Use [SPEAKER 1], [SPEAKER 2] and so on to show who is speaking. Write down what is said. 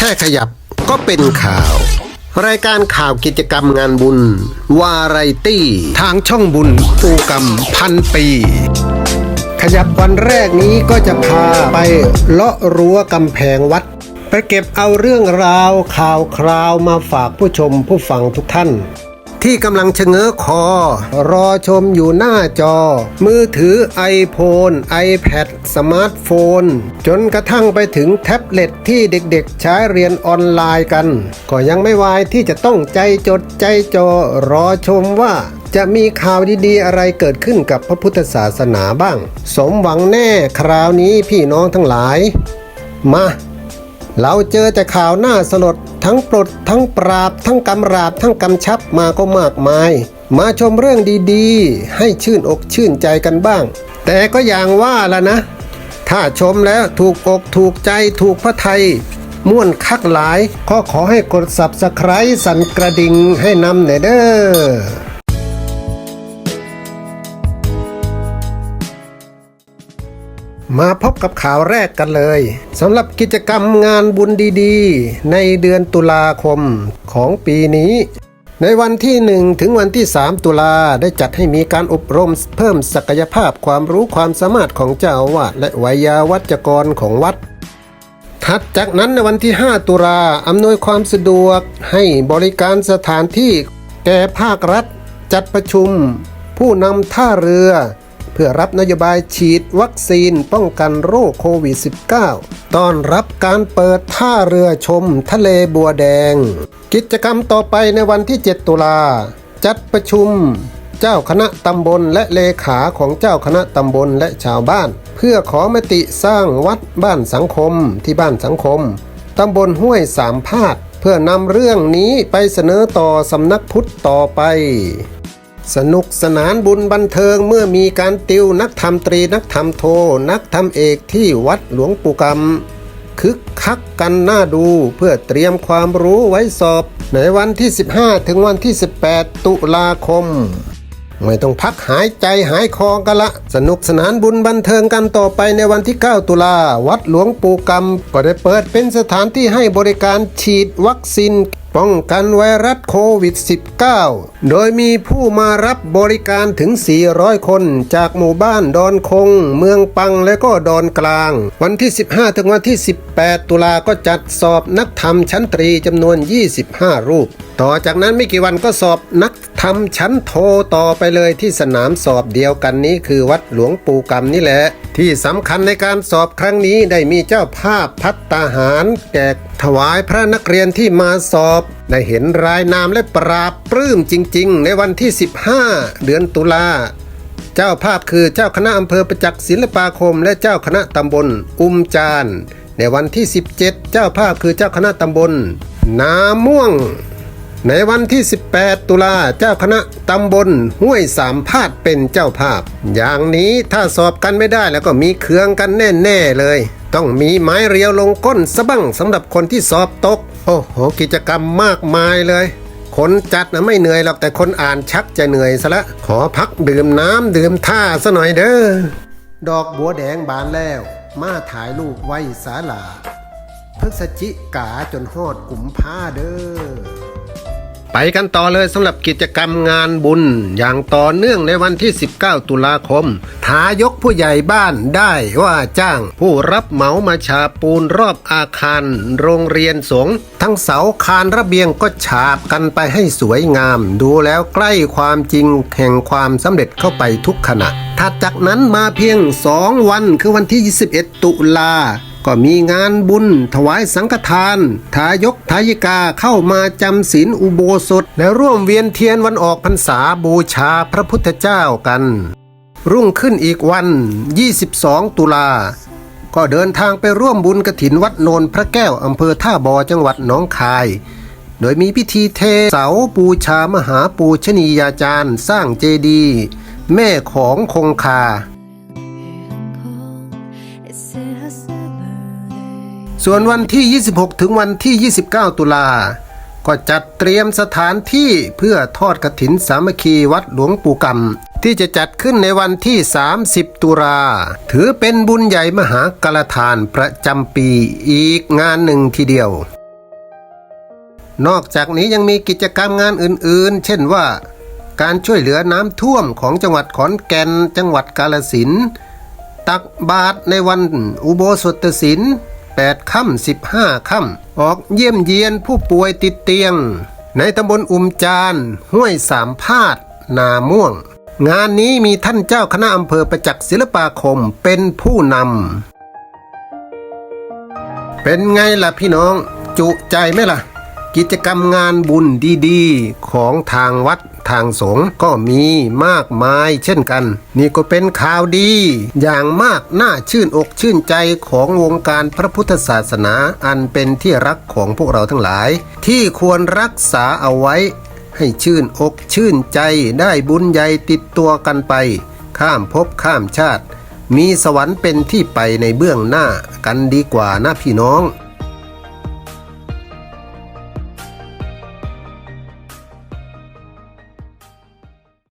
[SPEAKER 1] แค่ขยับก็เป็นข่าว รายการข่าวกิจกรรมงานบุญ วาไรตี้ ทางช่องบุญปูกรรมพันปี ขยับวันแรกนี้ก็จะพาไปเลาะรั้วกำแพงวัดไปเก็บเอาเรื่องราวข่าวคราวมาฝากผู้ชมผู้ฟังทุกท่าน ที่กำลังชะเง้อคอ รอชมอยู่หน้าจอ มือถือ iPhone iPad สมาร์ทโฟน จนกระทั่งไปถึงแท็บเล็ตที่เด็กๆ ใช้เรียนออนไลน์กัน ก็ยังไม่วายที่จะต้องใจจดใจจอรอชมว่าจะมีข่าวดีๆ อะไรเกิดขึ้นกับพระพุทธศาสนาบ้าง สมหวังแน่คราวนี้พี่น้องทั้งหลาย มา เราเจอแต่ข่าวหน้าสลดทั้งปลดทั้งปราบ ทั้งกำราบ ทั้งกำชับมาก็มากมาย มาชมเรื่องดีๆ ให้ชื่นอกชื่นใจกันบ้าง แต่ก็อย่างว่าละนะ ถ้าชมแล้วถูกอกถูกใจถูกพระไทย ม่วนคักหลาย ก็ขอให้กดสับสไครสั่นกระดิ่งให้นำหนเด้อ มาพบกับข่าวแรกกันเลยสำหรับกิจกรรมงานบุญดีๆ ในเดือนตุลาคมของปีนี้ ในวันที่ 1 ถึงวันที่ 3 ตุลาได้จัดให้มีการอบรมเพิ่มศักยภาพความรู้ความสามารถของเจ้าอาวาสและวิยาวัจกรของวัดถัดจากนั้นในวันที่ 5 ตุลาอำนวยความสะดวกให้บริการสถานที่แก่ภาครัฐ จัดประชุม ผู้นำท่าเรือ พื่อรับนโยบายฉีดวัคซีนป้องกันโรคโควิด -19 ต้อนรับการเปิดท่าเรือชมทะเลบัวแดง กิจกรรมต่อไปในวันที่ 7 ตุลา จัดประชุม เจ้าคณะตำบลและเลขาของเจ้าคณะตำบลและชาวบ้าน เพื่อขอมติสร้างวัดบ้านสังคมที่บ้านสังคมตำบลห้วยสามพาดเพื่อนำเรื่องนี้ไปเสนอต่อสำนักพุทธต่อไป สนุกสนานบุญบันเทิงเมื่อมีการติวนักธรรมตรีนักธรรมโท นักธรรมเอกที่วัดหลวงปู่กำคึกคักกันน่าดูเพื่อเตรียมความรู้ไว้สอบ ในวันที่ 15 ถึงวันที่ 18 ตุลาคม ไม่ต้องพักหายใจหายคอกันละ สนุกสนานบุญบันเทิงกันต่อไปในวันที่ 9 ตุลา วัดหลวงปู่กำก็ได้เปิดเป็นสถานที่ให้บริการฉีดวัคซีนป้องกันไวรัสโควิด -19 โดยมีผู้มารับบริการถึง 400 คน จากหมู่บ้านดอนคง เมืองปังและก็ดอนกลาง วันที่ 15 ถึงวันที่ 18 ตุลาก็จัดสอบนักธรรมชั้นตรีจำนวน 25 รูป ต่อจากนั้นไม่กี่วันก็สอบนักธรรมชั้นโทต่อไปเลยที่สนามสอบเดียวกันนี้คือวัดหลวงปู่กำนี่แหละ ที่สำคัญในการสอบครั้งนี้ได้มีเจ้าภาพพัตตาหารแจกถวายพระนักเรียนที่มาสอบ ได้เห็นรายนามและปราบปลื้มจริง ๆ ในวันที่ 15 เดือนตุลาเจ้าภาพคือเจ้าคณะอำเภอประจักษ์ศิลปาคม และเจ้าคณะตำบลอุ้มจานในวันที่ 17 เจ้าภาพคือเจ้าคณะตำบลนาม่วง ในวันที่ 18 ตุลาเจ้าคณะตำบลห้วยสามพาดเป็นเจ้าภาพ อย่างนี้ถ้าสอบกันไม่ได้แล้วก็มีเครืองกันแน่ ๆ เลย ต้องมีไม้เรียวลงก้นสะบั้งสำหรับคนที่สอบตก โอ้โห กิจกรรมมากมายเลย คนจัดนะไม่เหนื่อยหรอกแต่คนอ่านชักจะเหนื่อยซะละ ขอพักดื่มน้ำดื่มท่าซะหน่อยเด้อ ดอกบัวแดงบานแล้ว มาถ่ายรูปไว้ศาลาพฤศจิกาจนฮอดกุมภาเด้อ ไปกันต่อเลยสำหรับกิจกรรมงานบุญ อย่างต่อเนื่องในวันที่ 19 ตุลาคม ทายกผู้ใหญ่บ้านได้ว่าจ้างผู้รับเหมามาฉาบปูนรอบอาคาร โรงเรียนสงฆ์ทั้งเสาคานระเบียงก็ฉาบกันไปให้สวยงาม ดูแล้วใกล้ความจริงแห่งความสำเร็จเข้าไปทุกขณะถัดจากนั้นมาเพียง 2 วันคือวันที่ 21 ตุลา ก็มีงานบุญ ถวายสังฆทาน ทายกทายิกาเข้ามาจำศีลอุโบสถ และร่วมเวียนเทียนวันออกพรรษาบูชาพระพุทธเจ้ากัน รุ่งขึ้นอีกวัน 22 ตุลา ก็เดินทางไปร่วมบุญกระถินวัดโนนพระแก้วอำเภอท่าบอจังหวัดหนองคาย โดยมีพิธีเทเสาปูชามหาปูชนียาจารย์ สร้างเจดีย์แม่ของคงคา ส่วนวันที่ 26 ถึงวันที่ 29 ตุลา ก็จัดเตรียมสถานที่เพื่อทอดกฐินสามัคคีวัดหลวงปู่กำที่จะจัดขึ้นในวันที่ 30 ตุลา ถือเป็นบุญใหญ่มหากรทานประจำปีอีกงานหนึ่งทีเดียว นอกจากนี้ยังมีกิจกรรมงานอื่นๆ เช่นว่า การช่วยเหลือน้ำท่วมของจังหวัดขอนแก่น จังหวัดกาลสิน ตักบาตรในวันอุโบสถศีล 8ค่ำ15ค่ำออกเยี่ยมเยียนผู้ป่วยติดเตียง ในตำบลอุ่มจานห้วยสามพาด นาม่วง งานนี้มีท่านเจ้าคณะอำเภอประจักษ์ศิลปาคมเป็นผู้นำเป็นไงล่ะพี่น้อง จุใจไหมล่ะ กิจกรรมงานบุญดีๆ ของทางวัดทางสงฆ์ก็มีมากมายเช่นกัน นี่ก็เป็นข่าวดี อย่างมากน่าชื่นอกชื่นใจของวงการพระพุทธศาสนาอันเป็นที่รักของพวกเราทั้งหลาย ที่ควรรักษาเอาไว้ ให้ชื่นอกชื่นใจได้บุญใหญ่ติดตัวกันไป ข้ามภพข้ามชาติ มีสวรรค์เป็นที่ไปในเบื้องหน้ากันดีกว่านะพี่น้อง